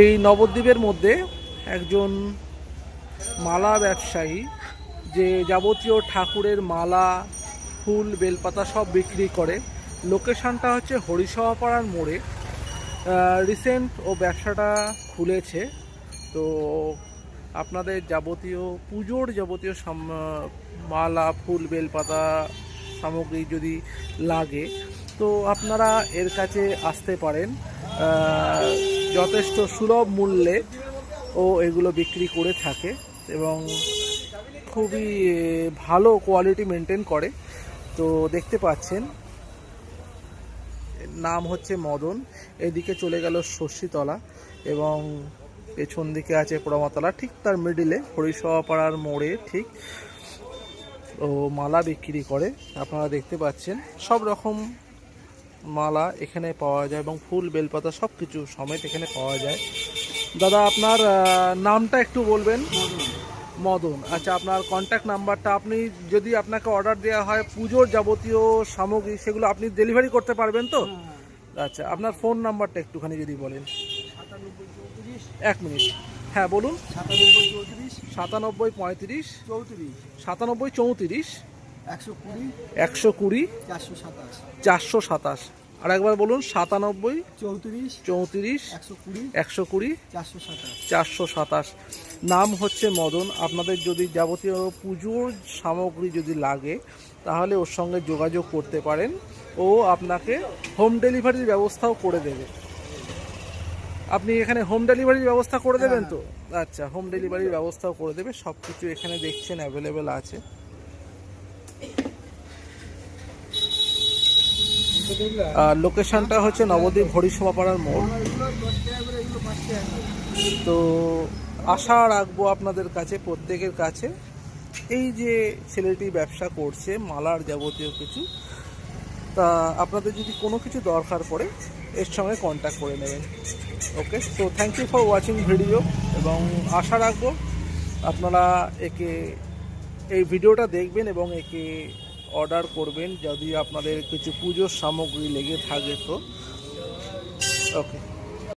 এই নবদ্বীপের মধ্যে একজন মালা ব্যবসায়ী, যে যাবতীয় ঠাকুরের মালা, ফুল, বেলপাতা সব বিক্রি করে। লোকেশনটা হচ্ছে হরিসভাপাড়ার মোড়ে। রিসেন্ট ও ব্যবসাটা খুলেছে। তো আপনাদের যাবতীয়, পুজোর যাবতীয় মালা, ফুল, বেলপাতা সামগ্রী যদি লাগে, তো আপনারা এর কাছে আসতে পারেন। যথেষ্ট সুলভ মূল্যে ও এগুলো বিক্রি করে থাকে এবং খুবই ভালো কোয়ালিটি মেনটেন করে। তো দেখতে পাচ্ছেন নাম হচ্ছে মদন। এদিকে চলে গেল শশীতলা এবং পেছন দিকে আছে পোড়ামাতলা, ঠিক তার মিডিলে হরিসভাপাড়ার মোড়ে ঠিক। ও মালা বিক্রি করে, আপনারা দেখতে পাচ্ছেন। সব রকম মালা এখানে পাওয়া যায় এবং ফুল বেলপাতা সব কিছু সমেত এখানে পাওয়া যায়। দাদা আপনার নামটা একটু বলবেন? মদন। আচ্ছা আপনার কন্ট্যাক্ট নাম্বারটা আপনি যদি আপনাকে অর্ডার দেওয়া হয় পুজোর যাবতীয় সামগ্রী সেগুলো আপনি ডেলিভারি করতে পারবেন তো? আচ্ছা আপনার ফোন নাম্বারটা একটুখানি যদি বলেন। সাতানব্বই চৌত্রিশ। এক মিনিট। হ্যাঁ বলুন। সাতানব্বই চৌত্রিশ। সাতানব্বই পঁয়ত্রিশ। চৌত্রিশ। সাতানব্বই চৌত্রিশ। একশো কুড়ি চারশো সাতাশ। আর একবার বলুন সাতানব্বই চৌত্রিশ চৌত্রিশ একশো কুড়ি চারশো সাতাশ। চারশো সাতাশ। নাম হচ্ছে মদন। আপনাদের যদি যাবতীয় পুজোর সামগ্রী যদি লাগে তাহলে ওর সঙ্গে যোগাযোগ করতে পারেন। ও আপনাকে হোম ডেলিভারির ব্যবস্থাও করে দেবে। আপনি এখানে হোম ডেলিভারির ব্যবস্থা করে দেবেন তো? আচ্ছা হোম ডেলিভারির ব্যবস্থাও করে দেবে। সব কিছু এখানে দেখছেন অ্যাভেলেবেল আছে। আর লোকেশনটা হচ্ছে নবদ্বীপ হরিসভাপাড়ার মোড়। তো আশা রাখব আপনাদের কাছে, প্রত্যেকের কাছে, এই যে ছেলেটি ব্যবসা করছে, মালার যাবতীয় কিছু, তা আপনাদের যদি কোনো কিছু দরকার পড়ে, এর সঙ্গে কন্ট্যাক্ট করে নেবেন। ওকে তো thank you for watching video এবং আশা রাখব আপনারা একে, এই ভিডিওটা দেখবেন এবং একে অর্ডার করবেন যদি আপনাদের কিছু পুজোর সামগ্রী লেগে থাকে তো। ওকে